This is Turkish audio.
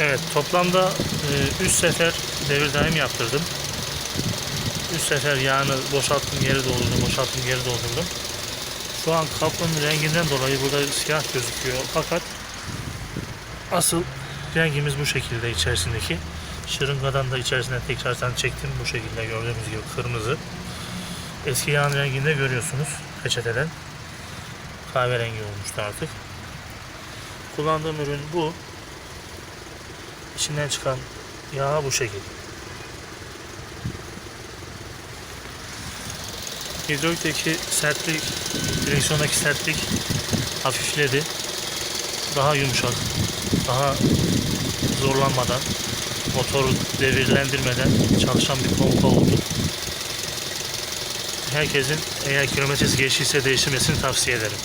Evet toplamda 3 sefer devir daim yaptırdım. 3 sefer yağını boşalttım geri doldurdum, boşalttım geri doldurdum. Şu an kapının renginden dolayı burada siyah gözüküyor fakat asıl rengimiz bu şekilde içerisindeki. Şırıngadan da içerisinden tekrardan çektim bu şekilde gördüğünüz gibi kırmızı. Eski yağın renginde görüyorsunuz peçeteden. Kahverengi olmuştu artık. Kullandığım ürün bu. İçinden çıkan yağ bu şekilde. Hidrolikteki sertlik, direksiyondaki sertlik hafifledi. Daha yumuşak, daha zorlanmadan, motoru devirlendirmeden çalışan bir pompa oldu. Herkesin eğer kilometresi geçtiyse değiştirmesini tavsiye ederim.